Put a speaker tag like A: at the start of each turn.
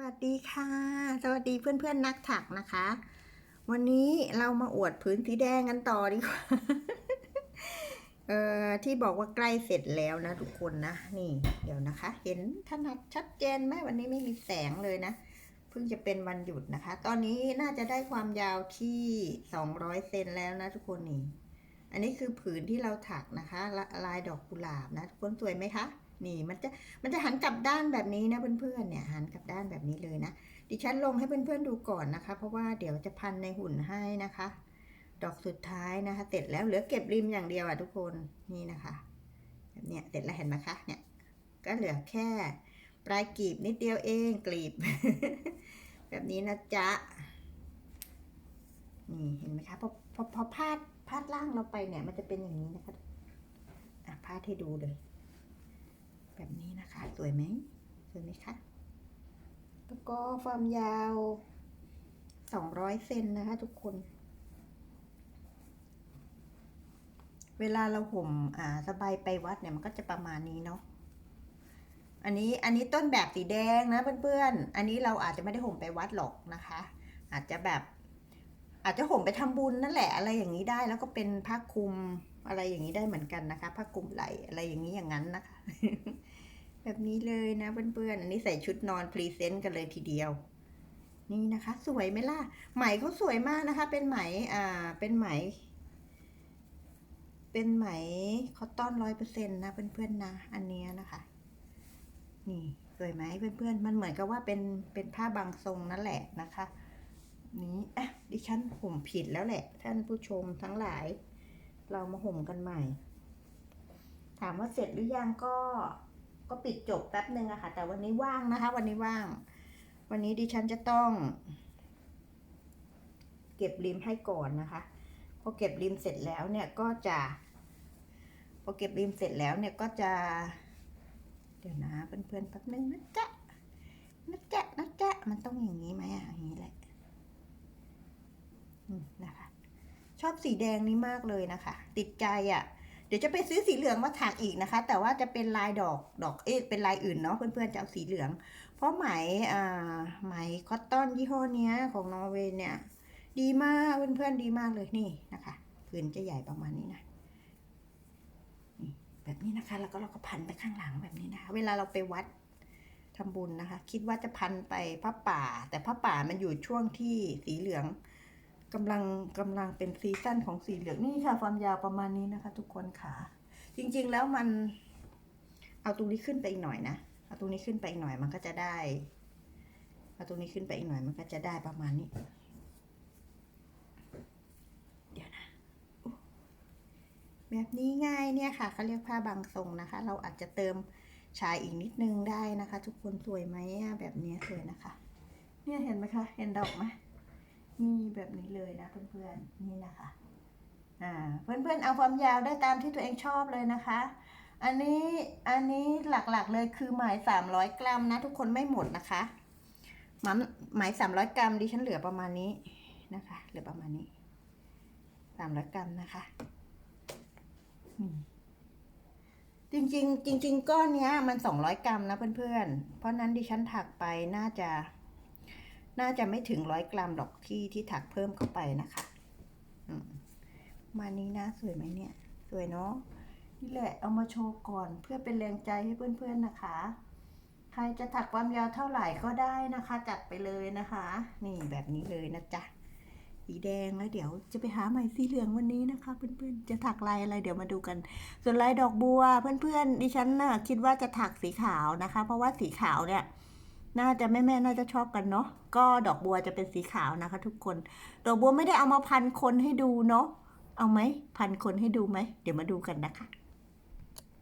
A: วัสดีค่ะ สวัสดีเพื่อนๆนักถักนะคะ วันนี้เรามาอวดผืนสีแดงกันต่อดีกว่า เอ่อที่บอกว่าใกล้เสร็จแล้วนะทุกคนนะ นี่ เดี๋ยวนะคะ เห็นถนัดชัดเจนไหมวันนี้ไม่มีแสงเลยนะ เพิ่งจะเป็นวันหยุดนะคะ ตอนนี้น่าจะได้ความยาวที่ 200 เซนแล้วนะทุกคนนี่ อันนี้คือผืนที่เราถักนะคะละลายดอกกุหลาบนะทุกคนสวยไหมคะ นี่มันจะมันจะหันกลับด้านแบบนี้นะเพื่อนๆเนี่ยหันกลับด้านแบบนี้เลยนะดิฉันลงให้เพื่อนๆดูก่อนนะคะ เพราะว่าเดี๋ยวจะพันในหุ่นให้นะคะ ดอกสุดท้ายนะคะเสร็จแล้วเหลือเก็บริมอย่างเดียวอะทุกคนนี่นะคะแบบเนี้ยเสร็จแล้วเห็นไหมคะเนี่ยก็เหลือแค่ปลายกลีบนิดเดียวเองกลีบ แบบนี้นะจ๊ะนี่เห็นไหมคะพอพอพอพาดพาดล่างเราไปเนี่ย มันจะเป็นอย่างนี้นะคะอะพาดให้ดูเลย แบบนี้นะคะ ส วยไหมสวยไหมคะ แล้วก็ความยาว200เซนนะคะ ทุกคน เวลาเราห่มอ่าสบายไปวัดเนี่ยมันก็จะประมาณนี้เนาะอันนี้อันนี้ต้นแบบสีแดงนะเพื่อนๆ อันนี้เราอาจจะไม่ได้ห่มไปวัดหรอกนะคะ อาจจะแบบอาจจะห่มไปทำบุญนั่นแหละอะไรอย่างนี้ได้แล้วก็เป็นผ้าคลุมอะไรอย่างนี้ได้เหมือนกันนะคะผ้าคลุมไหลอะไรอย่างนี้อย่างนั้นนะคะ แบบนี้เลยนะเพื่อนๆ อันนี้ใส่ชุดนอนพรีเซนต์กันเลยทีเดียว นี่นะคะ สวยไหมล่ะ ไหมเขาสวยมากนะคะ เป็นไหมอ่าเป็นไหม เป็นไหมคอตตอนร้อยเปอร์เซ็นต์นะเพื่อนๆนะอันเนี้ยนะคะ นี่สวยไหมเพื่อนๆ มันเหมือนกับว่าเป็นเป็นผ้าบางทรงนั่นแหละนะคะ นี้อะดิฉันห่มผิดแล้วแหละ ท่านผู้ชมทั้งหลาย เรามาห่มกันใหม่ ถามว่าเสร็จหรือยังก็ ก็ปิดจบแป๊บหนึ่งอะค่ะ แต่วันนี้ว่างนะคะ วันนี้ว่าง วันนี้ดิฉันจะต้อง เก็บริมให้ก่อนนะคะ พอเก็บริมเสร็จแล้วเนี่ยก็จะพอเก็บริมเสร็จแล้วเนี่ยก็จะ เดี๋ยวนะเพื่อนๆแป๊บนึงนะจ๊ะนะจ๊ะนะจ๊ะมันต้องอย่างนี้ไหมอะอย่างนี้แหละนะคะ ชอบสีแดงนี้มากเลยนะคะ ติดใจอะ่ะ ดี๋ยวจะไปซื้อสีเหลืองมาถักอีกนะคะ แต่ว่าจะเป็นลายดอกดอกเอ๊ะเป็นลายอื่นเนาะเพื่อนๆจะเอาสีเหลือง เพราะไหมอ่าไหมคอตตอนยี่ห้อเนี้ยของนอร์เวย์เนี่ยดีมากเพื่อนๆดีมากเลยนี่นะคะผืนจะใหญ่ประมาณนี้นะแบบนี้นะคะ แล้วก็เราก็พันไปข้างหลังแบบนี้นะคะ เวลาเราไปวัดทำบุญนะคะ คิดว่าจะพันไปผ้าป่า แต่ผ้าป่ามันอยู่ช่วงที่สีเหลือง กำลังกำลังเป็นซีซั่นของสีเหลืองนี่ค่ะความยาวประมาณนี้นะคะ ทุกคนค่ะ จริง ๆ แล้วมัน เอาตรงนี้ขึ้นไปอีกหน่อยนะเอาตรงนี้ขึ้นไปอีกหน่อยมันก็จะได้เอาตรงนี้ขึ้นไปอีกหน่อยมันก็จะได้ประมาณนี้ เดี๋ยวนะแบบนี้ง่ายเนี่ยค่ะเขาเรียกผ้าบางทรงนะคะ เราอาจจะเติมชายอีกนิดนึงได้นะคะ ทุกคนสวยไหมแบบนี้สวยนะคะ เนี่ยเห็นไหมคะ เห็นดอกไหม นี่แบบนี้เลยนะเพื่อนๆนี่นะคะอ่าเพื่อนๆเอาความยาวได้ตามที่ตัวเองชอบเลยนะคะ อันนี้อันนี้หลักๆเลยคือหมายสามร้อยกรัมนะทุกคนไม่หมดนะคะหมายหมายสามร้อยกรัมดิฉันเหลือประมาณนี้นะคะเหลือประมาณนี้สามร้อยกรัมนะคะอืมจริงๆจริง ๆ ก้อนเนี้ยมันสองร้อยกรัมนะเพื่อนๆ เพราะนั้นดิฉันถักไปน่าจะ น่าจะไม่ถึงร้อยกรัมหรอกที่ที่ถักเพิ่มเข้าไปนะคะมานี้นะสวยไหมเนี่ย สวยเนาะนี่แหละเอามาโชว์ก่อนเพื่อเป็นแรงใจให้เพื่อนๆนะคะ ใครจะถักความยาวเท่าไหร่ก็ได้นะคะ จัดไปเลยนะคะ นี่แบบนี้เลยนะจ๊ะสีแดงแล้วเดี๋ยวจะไปหาใหม่สีเหลืองวันนี้นะคะ เพื่อนๆจะถักลายอะไรเดี๋ยวมาดูกัน ส่วนลายดอกบัว เพื่อนๆดิฉันน่ะคิดว่าจะถักสีขาวนะคะ เพราะว่าสีขาวเนี่ย น่าจะแม่แม่น่าจะชอบกันเนาะก็ดอกบัวจะเป็นสีขาวนะคะ ทุกคน ดอกบัวไม่ได้เอามาพันคนให้ดูเนาะเอาไหมพันคนให้ดูไหมเดี๋ยวมาดูกันนะคะ